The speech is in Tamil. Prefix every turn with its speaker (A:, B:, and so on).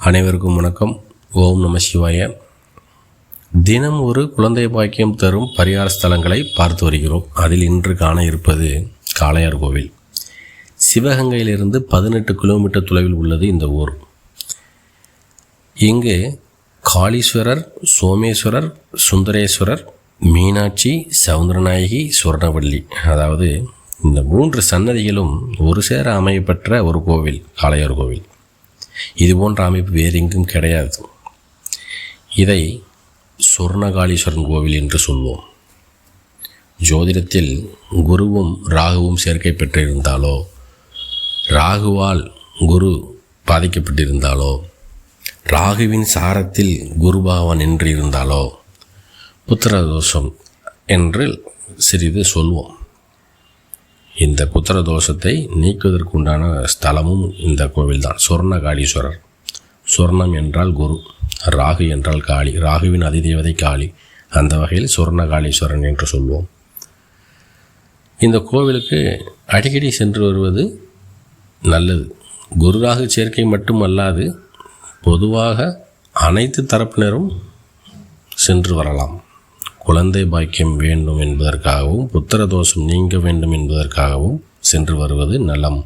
A: அனைவருக்கும் வணக்கம். ஓம் நம சிவாய. தினம் ஒரு குழந்தை பாக்கியம் தரும் பரிகார ஸ்தலங்களை பார்த்து வருகிறோம். அதில் இன்று காண இருப்பது காளையார் கோவில். சிவகங்கையிலிருந்து பதினெட்டு கிலோமீட்டர் தொலைவில் உள்ளது இந்த ஊர். இங்கு காளீஸ்வரர் சோமேஸ்வரர் சுந்தரேஸ்வரர் மீனாட்சி சவுந்தரநாயகி சுவர்ணவள்ளி. அதாவது இந்த மூன்று சன்னதிகளும் ஒரு சேர அமையப்பெற்ற ஒரு கோவில் காளையார் கோவில். இது போன்ற அமைப்பு வேறு எங்கும் கிடையாது. இதை சொர்ணகாளீஸ்வரன் கோவில் என்று சொல்வோம். ஜோதிடத்தில் குருவும் ராகுவும் சேர்க்கை பெற்றிருந்தாலோ ராகுவால் குரு பாதிக்கப்பட்டிருந்தாலோ ராகுவின் சாரத்தில் குருபாவன் என்று இருந்தாலோ புத்திரதோஷம் என்று சிறிது சொல்வோம். இந்த புத்திர தோஷத்தை நீக்குவதற்கு உண்டான ஸ்தலமும் இந்த கோவில்தான். சொர்ணகாளீஸ்வரர். சொர்ணம் என்றால் குரு ராகு என்றால் காளி ராகுவின் அதிதேவதை காளி. அந்த வகையில் சொர்ணகாளீஸ்வரன் என்று சொல்வோம். இந்த கோவிலுக்கு அடிக்கடி சென்று வருவது நல்லது. குரு ராகு சேர்க்கை மட்டும் அல்லாது பொதுவாக அனைத்து தரப்பினரும் சென்று வரலாம். குழந்தை பாக்கியம் வேண்டும் என்பதற்காகவும் புத்திர தோஷம் நீங்க வேண்டும் என்பதற்காகவும் சென்று வருவது நலம்.